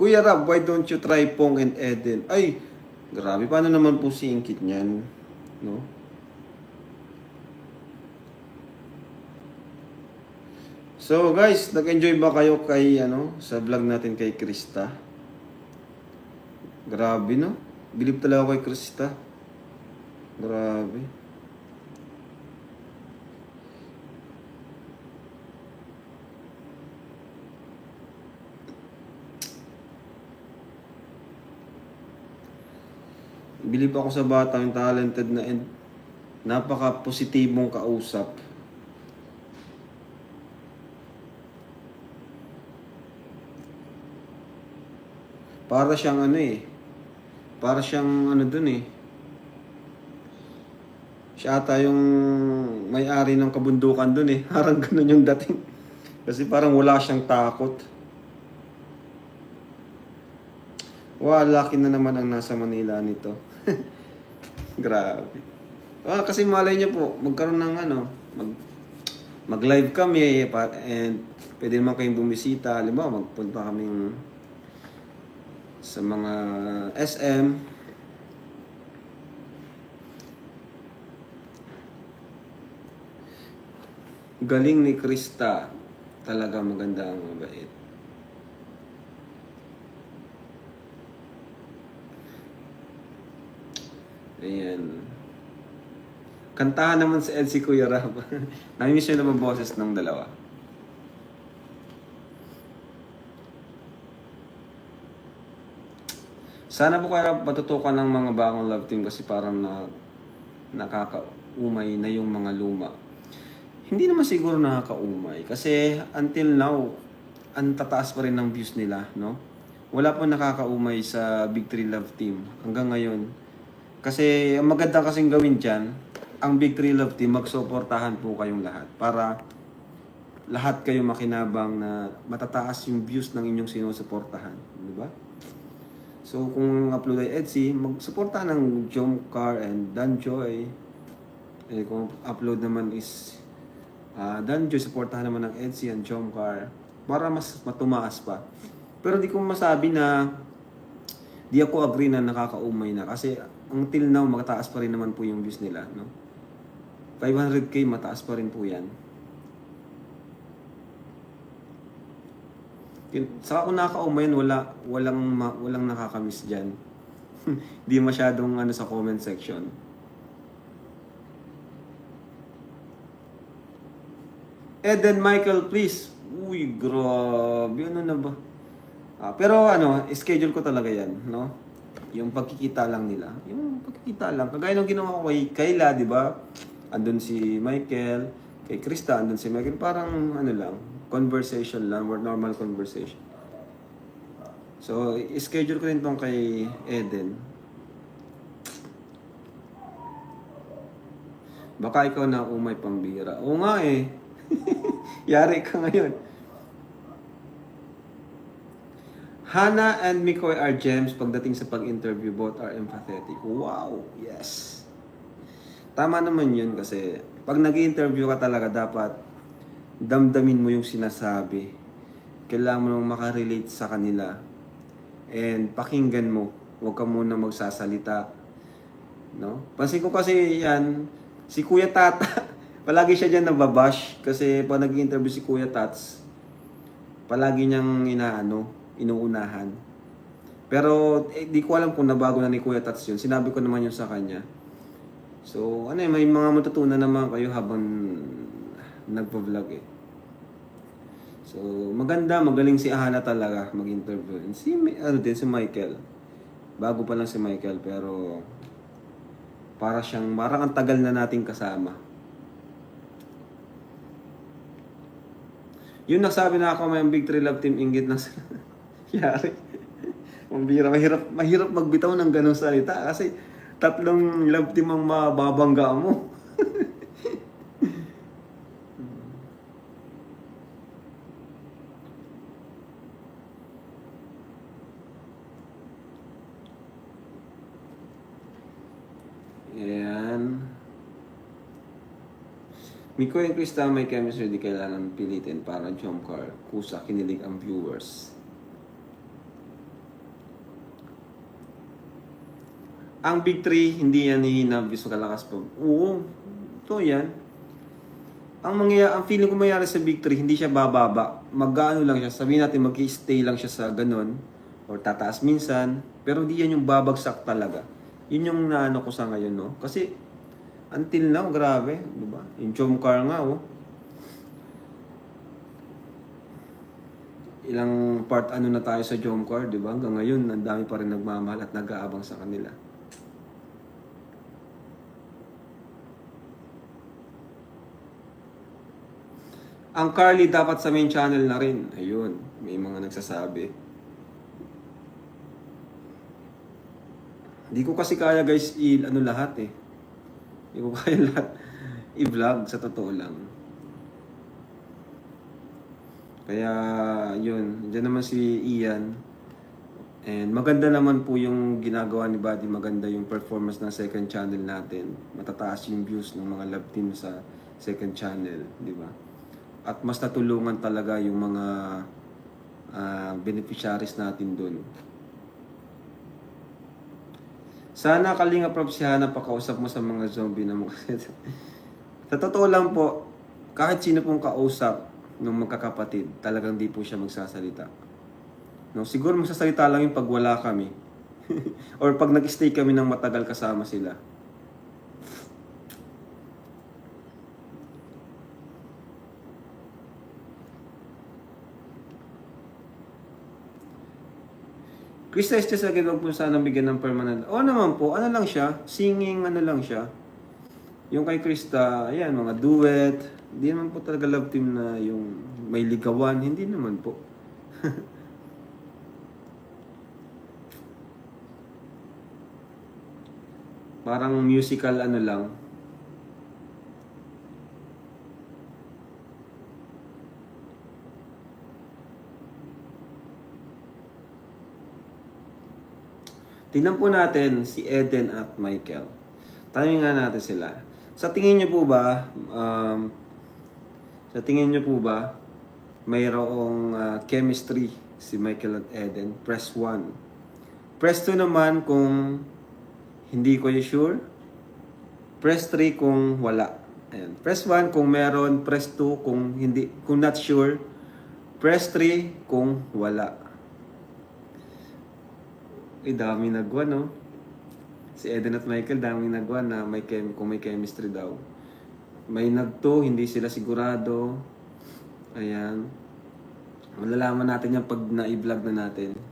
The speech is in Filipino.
Kuya Rab, why don't you try Pong and Eden? Ay, grabe. Paano naman po si Ingkit niyan? No? So guys, nag-enjoy ba kayo kay ano sa vlog natin kay Krista? Grabe no? Bilib talaga ako kay Krista. Grabe. Bilib ako sa bata yung talented na and napaka-positibong kausap. Para siyang ano eh. Para siyang ano dun eh. Siya ata yung may-ari ng kabundukan dun eh. Parang ganun yung dating. Kasi parang wala siyang takot. Wow, lucky na naman ang nasa Manila nito. Grabe. Ah, kasi malay niyo po, magkaroon ng ano, mag, mag-live kami pa- and pwede naman kayong bumisita. Halimbawa, magpunta kaming sa mga SM. Galing ni Krista. Talaga maganda ang mabait. Ayan. Kantahan naman sa si Kuya Rab. Namimiss yun naman boses ng dalawa. Sana po kaya matutukan ng mga bagong love team kasi parang na nakakaumay na yung mga luma. Hindi naman siguro nakakaumay kasi until now, ang tataas pa rin ng views nila, no? Wala po nakakaumay sa Big Three Love Team hanggang ngayon. Kasi ang maganda kasing gawin dyan, ang Big Three Love Team, magsuportahan po kayong lahat para lahat kayo makinabang na matataas yung views ng inyong sinusuportahan. Di ba? So, kung upload ay Etsy, magsuporta ng Jomcar and Danjoy. Eh, kung upload naman is uh, Danjoy, supportahan naman ng Etsy and Jomcar para mas matumaas pa. Pero di ko masabi na di ako agree na nakakaumay na kasi until now mataas pa rin naman po yung views nila, no? 500k mataas pa rin po 'yan. Yun- Saka kung nakakaumayan, wala, walang, ma- walang nakakamiss dyan. Di masyadong ano sa comment section. Eden Michael, please. Uy, grabe. Ano na ba? Ah, pero ano, schedule ko talaga yan, no? Yung pagkikita lang nila. Yung pagkikita lang. Kagaya ng ginawa ko kay Kayla, di ba? Andun si Michael, kay Krista, andun si Michael. Parang ano lang, conversation lang, or normal conversation. So, schedule ko rin tong kay Eden. Baka ikaw na umay pambira. Oo nga eh. Yari ka ngayon. Hannah and Mikoy are gems pagdating sa pag-interview. Both are empathetic. Wow! Yes! Tama naman yun kasi pag nag interview ka talaga dapat damdamin mo yung sinasabi. Kailangan mo nang makarelate sa kanila. And pakinggan mo. Huwag ka muna magsasalita. No? Pansin ko kasi yan, si Kuya Tata, palagi siya dyan nababash. Kasi pag nag-interview si Kuya Tats, palagi niyang inaano, inuunahan. Pero eh, di ko alam kung nabago na ni Kuya Tats yun. Sinabi ko naman yun sa kanya. So, ano eh, may mga matutunan naman kayo habang nagpa-vlog eh. So, maganda, magaling si Ahana talaga mag-interview. And si, ano din, si Michael. Bago pa lang si Michael, pero para siyang, parang ang tagal na nating kasama. Yun nagsabi na ako may Big Three Love Team Ingit na sila. Yari. Mambira, mahirap, mahirap magbitaw ng ganong salita kasi tatlong love team ang mababangga mo. Ayan. Miko and Krista may chemistry di kailangan pilitin para jump car. Kusa, kinilig ang viewers. Ang Big 3, hindi yan hihina bis kalakas pa. Oo, ito yan. Ang mangyayari, ang feeling ko mangyayari sa Big 3, hindi siya bababa. Mag-ano lang siya, sabihin natin mag-stay lang siya sa ganun. Or tataas minsan. Pero hindi yan yung babagsak talaga. Yun yung naano ko sa ngayon, no? Kasi, until now, grabe. Di ba? Yung Chomcar nga, oh. Ilang part ano na tayo sa Jomcar, di ba? Hanggang ngayon, ang dami pa rin nagmamahal at nag-aabang sa kanila. Ang Carly dapat sa main channel na rin. Ayun, may mga nagsasabi. Hindi ko kasi kaya guys i ano lahat eh. Hindi ko kaya lahat i-vlog sa totoo lang. Kaya yun, dyan naman si Ian. And maganda naman po yung ginagawa ni Buddy, maganda yung performance ng second channel natin. Matataas yung views ng mga love team sa second channel, di ba? At mas natulungan talaga yung mga ah, beneficiaries natin doon. Sana kalinga prop si Hana pakausap mo sa mga zombie na mukha. sa totoo lang po, kahit sino pong kausap ng magkakapatid, talagang di po siya magsasalita. No, siguro magsasalita lang yung pag wala kami. Or pag nag-stay kami ng matagal kasama sila. Krista Estes agad wag po sana bigyan ng permanent. Oo naman po, ano lang siya, singing ano lang siya. Yung kay Krista, ayan, mga duet. Hindi naman po talaga love team na yung may ligawan. Hindi naman po. Parang musical ano lang. Tingnan po natin si Eden at Michael. Tanungin nga natin sila. Sa tingin niyo po ba, um, sa tingin niyo po ba, mayroong ah, chemistry si Michael at Eden? Press 1. Press 2 naman kung hindi ko sure. Press 3 kung wala. Ayan. Press 1 kung meron, press 2 kung hindi, kung not sure. Press 3 kung wala. Ay, dami nagwa, no? Si Eden at Michael, dami nagwa na may chem kung may chemistry daw. May nagto, hindi sila sigurado. Ayan. Malalaman natin yan pag na-vlog na natin